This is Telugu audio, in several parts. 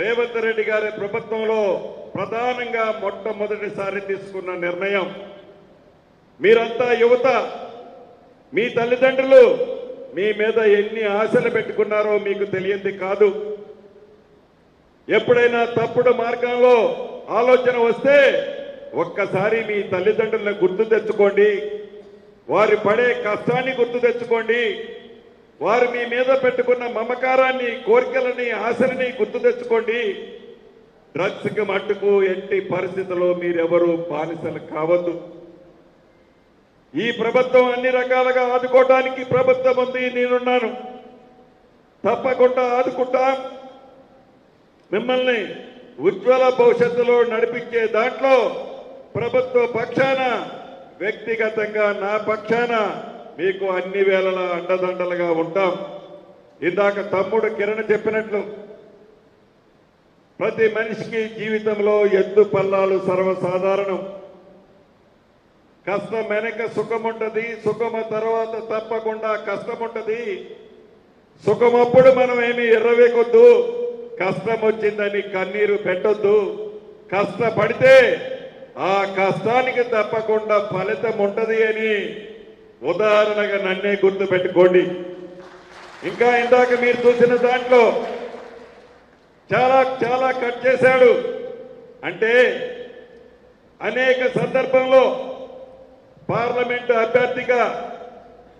రేవంత్ రెడ్డి గారి ప్రభుత్వంలో ప్రధానంగా మొట్టమొదటిసారి తీసుకున్న నిర్ణయం మీరంతా యువత మీ తల్లిదండ్రులు మీ మీద ఎన్ని ఆశలు పెట్టుకున్నారో మీకు తెలియంది కాదు. ఎప్పుడైనా తప్పుడు మార్గంలో ఆలోచన వస్తే ఒక్కసారి మీ తల్లిదండ్రులను గుర్తు తెచ్చుకోండి. వారి పడే కష్టాన్ని గుర్తు తెచ్చుకోండి. వారు మీ మీద పెట్టుకున్న మమకారాన్ని కోరికలని ఆశలని గుర్తు తెచ్చుకోండి. డ్రగ్స్కి మట్టుకు ఎట్టి పరిస్థితుల్లో మీరెవరు బానిసలు కావద్దు. ఈ ప్రభుత్వం అన్ని రకాలుగా ఆదుకోవడానికి ప్రభుత్వం ఉంది నేనున్నాను. తప్పకుండా ఆదుకుంటా. మిమ్మల్ని ఉజ్వల భవిష్యత్తులో నడిపించే దాంట్లో ప్రభుత్వ పక్షాన వ్యక్తిగతంగా నా పక్షాన మీకు అన్ని వేళలా అండదండలుగా ఉంటాం. ఇందాక తమ్ముడు కిరణ్ చెప్పినట్లు ప్రతి మనిషికి జీవితంలో ఎద్దు పల్లాలు సర్వసాధారణం. కష్టం వెనక సుఖం ఉంటుంది సుఖము తర్వాత తప్పకుండా కష్టం ఉంటది సుఖమప్పుడు మనం ఏమి ఎర్రవేకొద్దు కష్టం వచ్చిందని కన్నీరు పెట్టొద్దు. కష్టపడితే ఆ కష్టానికి తప్పకుండా ఫలితం ఉంటుంది అని ఉదాహరణగా నన్నే గుర్తు పెట్టుకోండి ఇంకా ఇందాక మీరు చూసిన దాంట్లో చాలా చాలా కట్ చేశాడు. అంటే అనేక సందర్భంలో పార్లమెంటు అభ్యర్థిగా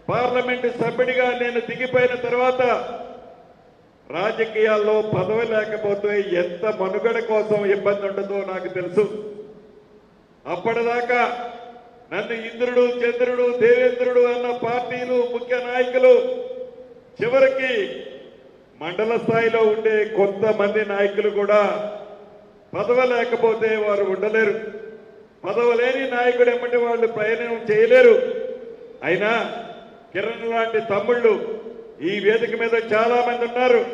పార్లమెంటు సభ్యుడిగా నేను దిగిపోయిన తర్వాత రాజకీయాల్లో పదవి లేకపోతే ఎంత మనుగడ కోసం ఇబ్బంది ఉండదో నాకు తెలుసు. అప్పటిదాకా నన్ను ఇంద్రుడు చంద్రుడు దేవేంద్రుడు అన్న పార్టీలు ముఖ్య నాయకులు చివరికి మండల స్థాయిలో ఉండే కొంతమంది నాయకులు కూడా పదవ లేకపోతే వారు ఉండలేరు. పదవ లేని నాయకుడు ఏమంటే వాళ్ళు ప్రయాణం చేయలేరు. అయినా కిరణ్ లాంటి తమ్ముళ్ళు ఈ వేదిక మీద చాలా మంది ఉన్నారు.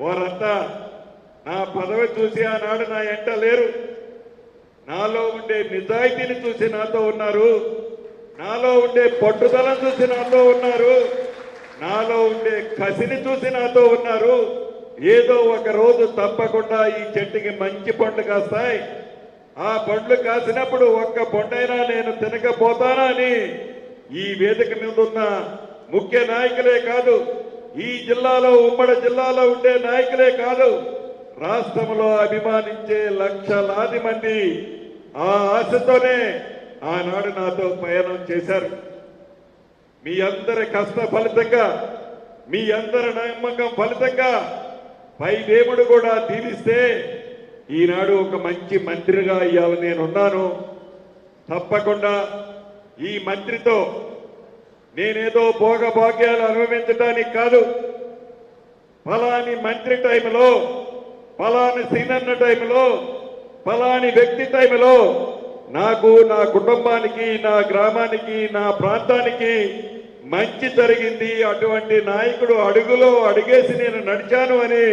వారంతా నా పదవి చూసి ఆనాడు నా ఎంట లేరు. నాలో ఉండే నిజాయితీని చూసి నాతో ఉన్నారు. నాలో ఉండే పట్టుదలను చూసి నాతో ఉన్నారు. నాలో ఉండే కసిని చూసి నాతో ఉన్నారు. ఏదో ఒక రోజు తప్పకుండా ఈ చెట్టుకి మంచి పండ్లు కాస్తాయి. ఆ పండ్లు కాసినప్పుడు ఒక్క పండైనా నేను తినకపోతానా అని ఈ వేదిక మీద ఉన్న ముఖ్య నాయకులే కాదు ఈ జిల్లాలో ఉమ్మడి జిల్లాలో ఉండే నాయకులే కాదు రాష్ట్రంలో అభిమానించే లక్షలాది మంది ఆ ఆశతోనే ఆనాడు నాతో ప్రయాణం చేశారు. మీ అందరి కష్ట ఫలితంగా మీ అందరి నమ్మకం ఫలితంగా పై దేవుడు కూడా దీవిస్తే ఈనాడు ఒక మంచి మంత్రిగా ఇవాళ నేనున్నాను. తప్పకుండా ఈ మంత్రితో నేనేదో భోగభాగ్యాలు అనుభవించడానికి కాదు ఫలాని మంత్రి టైంలో ఫలాని సీనన్న టైంలో ఫలాని వ్యక్తి టైంలో నాకు నా కుటుంబానికి నా గ్రామానికి నా ప్రాంతానికి మంచి జరిగింది. అటువంటి నాయకుడు అడుగులో అడిగేసి నేను నడిచాను అని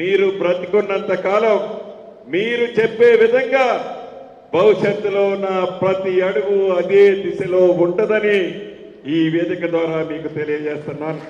మీరు బ్రతికున్నంత కాలం మీరు చెప్పే విధంగా భవిష్యత్తులో నా ప్రతి అడుగు అదే దిశలో ఉంటుందని ఈ వేదిక ద్వారా మీకు తెలియజేస్తున్నాను.